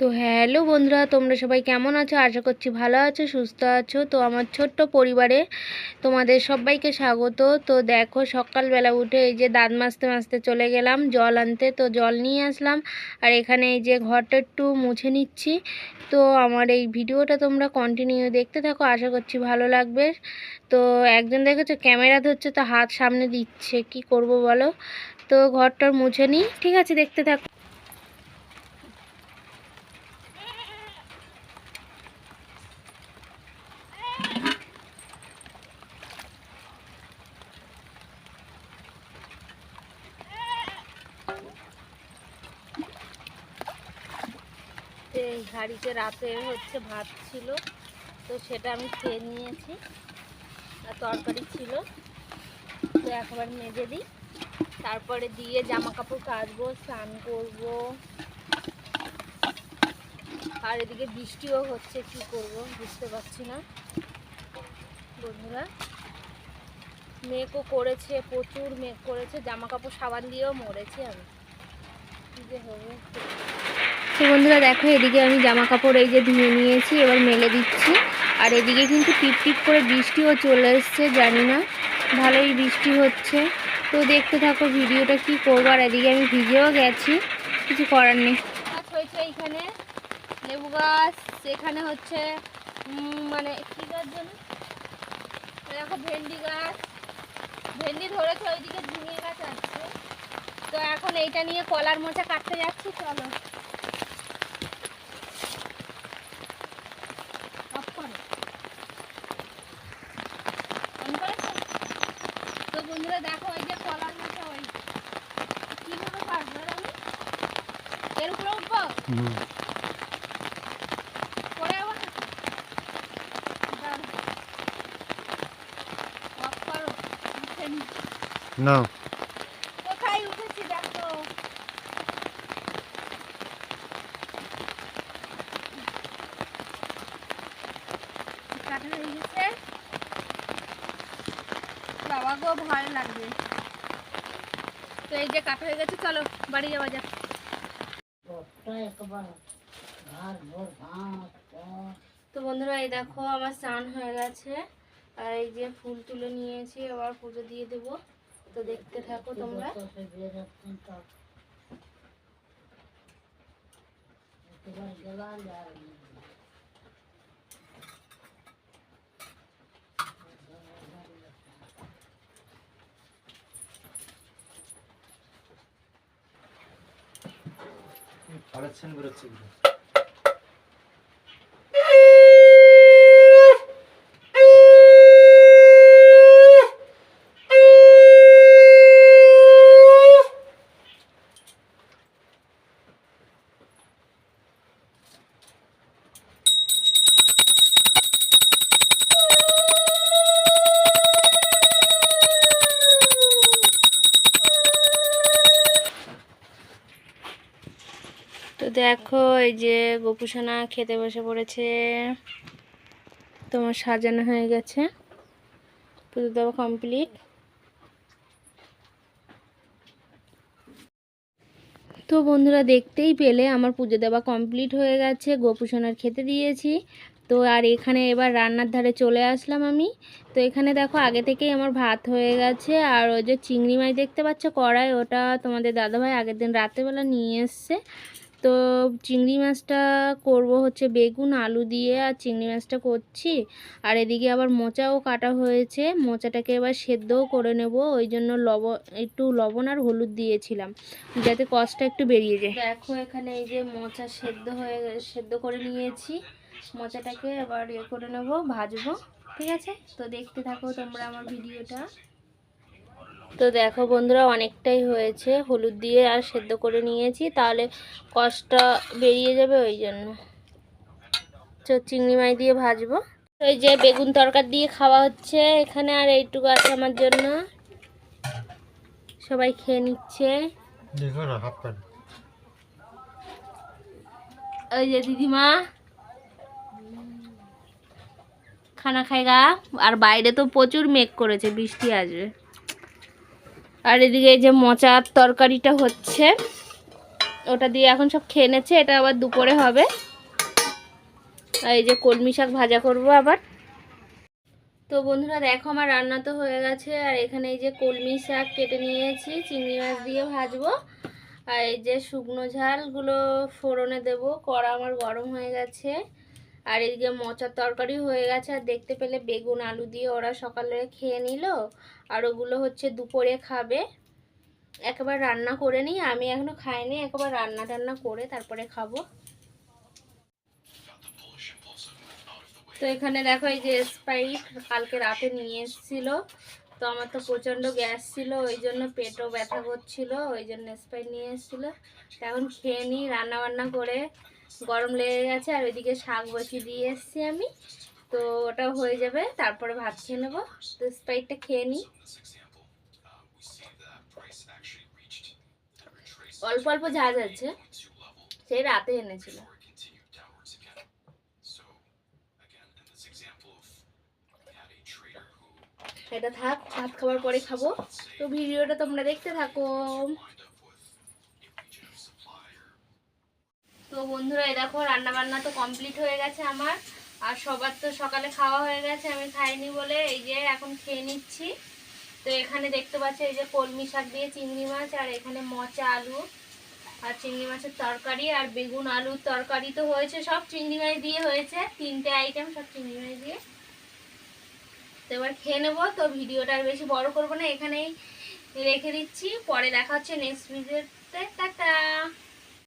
তো হ্যালো বন্ধুরা, তোমরা সবাই কেমন আছো? আশা করছি ভালো আছো, সুস্থ আছো। তো আমার ছোট্ট পরিবারে তোমাদের সবাইকে স্বাগত। তো দেখো, সকালবেলা উঠে এই যে দাঁত মাজতে মাজতে চলে গেলাম, জল আনতে। তো জল নিয়ে আসলাম আর এখানে এই যে ঘরটা একটু মুছে নিচ্ছি। তো আমার এই ভিডিওটা তোমরা কন্টিনিউ দেখতে থাকো, আশা করছি ভালো লাগবে। তো একজন দেখেছ, ক্যামেরা ধরছে, তো হাত সামনে দিচ্ছে, কি করব বলো? তো ঘরটার মুছে নিই, ঠিক আছে, দেখতে থাকো এই হাঁড়িতে রাতে হচ্ছে ভাত ছিল, তো সেটা আমি খেয়ে নিয়েছি। আর তরকারি ছিল, তো একবার মেজে দিই। তারপরে দিয়ে জামা কাপড় কাচবো, স্নান করব। আর এদিকে বৃষ্টিও হচ্ছে, কি করব বুঝতে পারছি না। বন্ধুরা, মেঘও করেছে, প্রচুর মেঘ করেছে জামা কাপড় সাবান দিয়েও মরেছি আমি। কি যে হবে। তো বন্ধুরা দেখো, এদিকে আমি জামা কাপড় এই যে ধুয়ে নিয়েছি, এবার মেলে দিচ্ছি। আর এদিকে কিন্তু টিপ টিপ করে বৃষ্টিও চলে এসছে, জানি না। ভালোই বৃষ্টি হচ্ছে। তো দেখতে থাকো ভিডিওটা কি করব, আর এদিকে আমি ভিজেও গেছি, কিছু করার নেই। হয়েছে এইখানে, লেবু গাছ এখানে হচ্ছে মানে কি গাছ যেন দেখো ভেন্ডি গাছ। ভেন্ডি ধরেছে, ওইদিকে ঝিঙে গাছ আছে। তো এখন এইটা নিয়ে কলার মোচা কাটতে যাচ্ছি, চলো অফ করো। অন করেছ? তো বন্ধুরা দেখো ওই যে কলার মোচা ওই কীভাবে পারব রে আমি এর উপরে উঠবো পরে আবার দাঁড়াও। অফ করো। উঠেনি। না কোথায় উঠেছি দেখো কাটা হয়ে গেছে গো ভয় লাগবে। তো এই যে কাটা হয়ে গেছে, চলো বাড়ি যাওয়া যাক। তো বন্ধুরা, এই দেখো আমার স্নান হয়ে গেছে। আর এই যে ফুল তুলে নিয়েছি আবার পুজো দিয়ে দেবো। তো দেখতে থাকো তোমরা। 알아채는 그렇지. 그래. দেখো, এই যে গোপুসোনা খেতে বসে পড়েছে। তোমার সাজানো হয়ে গেছে। পুজো দেওয়া কমপ্লিট তো বন্ধুরা, দেখতেই পেলে আমার পুজো দেওয়া কমপ্লিট হয়ে গেছে। গোপুসোনার খেতে দিয়েছি। তো আর এখানে এবার রান্নার ধারে চলে আসলাম আমি। তো এখানে দেখো, আগে থেকেই আমার ভাত হয়ে গেছে। আর ওই যে চিংড়ি মাছ দেখতে পাচ্ছ, কড়াই, ওটা তোমাদের দাদাভাই আগের দিন রাতেবেলা নিয়ে এসছে। তো চিংড়ি মাছটা করব হচ্ছে বেগুন, আলু দিয়ে আর চিংড়ি মাছটা করছি। আর এদিকে আবার মোচাও কাটা হয়েছে। মোচাটাকে এবার সেদ্ধও করে নেব। ওই জন্য লব, একটু লবণ আর হলুদ দিয়েছিলাম। যাতে কষ্টটা একটু বেরিয়ে যায়। দেখো এখানে এই যে মোচা সেদ্ধ হয়ে সেদ্ধ করে নিয়েছি। মোচাটাকে এবার ইয়ে করে নেব, ভাজবো। ঠিক আছে? তো দেখতে থাকো তোমরা আমার ভিডিওটা। তো দেখো বন্ধুরা অনেকটাই হয়েছে। হলুদ দিয়ে আর সেদ্ধ করে নিয়েছি তাহলে কষটা বেরিয়ে যাবে ওই জন্য। তো চিংড়ি মাছ দিয়ে ভাজবো। এই যে বেগুন তরকার দিয়ে খাওয়া হচ্ছে এখানে আর এইটুকু আছে আমার জন্য। সবাই খেয়ে নিচ্ছে। ওই যে দিদিমা খানা খাইগা আর বাইরে তো প্রচুর মেঘ করেছে বৃষ্টি আসবে। আর এদিকে এই যে মোচার তরকারিটা হচ্ছে, ওটা দিয়ে এখন সব খেয়ে নেচ্ছে, এটা আবার দুপুরে হবে। আর এই যে কলমি শাক ভাজা করব আবার। তো বন্ধুরা, দেখো আমার রান্না তো হয়ে গেছে, আর এখানে এই যে কলমি শাক কেটে নিয়েছি, চিংড়ি মাছ দিয়ে ভাজবো। আর এই যে শুকনো ঝালগুলো ফোড়নে দেব, কড়া আমার গরম হয়ে গেছে। আর এদিকে মোচার তরকারি হয়ে গেছে, আর দেখতে পেলে বেগুন, আলু দিয়ে ওরা সকালে খেয়ে নিল, আর ওগুলো হচ্ছে দুপুরে খাবে। একবার রান্না করে নিই, আমি এখনও খাইনি, একবার রান্না টান্না করে তারপরে খাব। তো এখানে দেখো এই যে স্প্রাইট কালকে রাতে নিয়ে এসেছিল, তো আমার তো প্রচণ্ড গ্যাস ছিল, ওই জন্য পেটও ব্যথা করছিল, ওই জন্য স্প্রাইট নিয়ে এসেছিল। এখন খেয়ে নিই রান্না বান্না করে গরম লেগে গেছে আর ওইদিকে শাক বসিয়ে দিয়ে এসেছি আমি। তো ওটা হয়ে যাবে, তারপরে ভাত খেয়ে নেব। তো স্প্রাইটটা খেয়ে নিই। অল্প অল্প ঝাঁজ আছে সেই রাতে এনেছিল। এটা থাক, ভাত খাবার পরে খাব। তো ভিডিওটা তোমরা দেখতে থাকো। তো বন্ধুরা, এই দেখো রান্না বান্না তো কমপ্লিট হয়ে গেছে আমার। আর সবার তো সকালে খাওয়া হয়ে গেছে, আমি খাইনি বলে এই যে এখন খেয়ে নিচ্ছি। তো এখানে দেখতে পাচ্ছি, এই যে কলমি শাক দিয়ে চিংড়ি মাছ, আর এখানে মচা আলু, আর চিংড়ি মাছের তরকারি, আর বেগুন আলুর তরকারি তো হয়েছে, সব চিংড়ি মাছ দিয়ে হয়েছে। তিনটে আইটেম সব চিংড়ি মাছ দিয়ে। তো এবার খেয়ে নেব, তো ভিডিওটা আর বেশি বড় করব না, এখানেই রেখে দিচ্ছি। পরে দেখা হচ্ছে নেক্সট ভিডিওতে টাটা!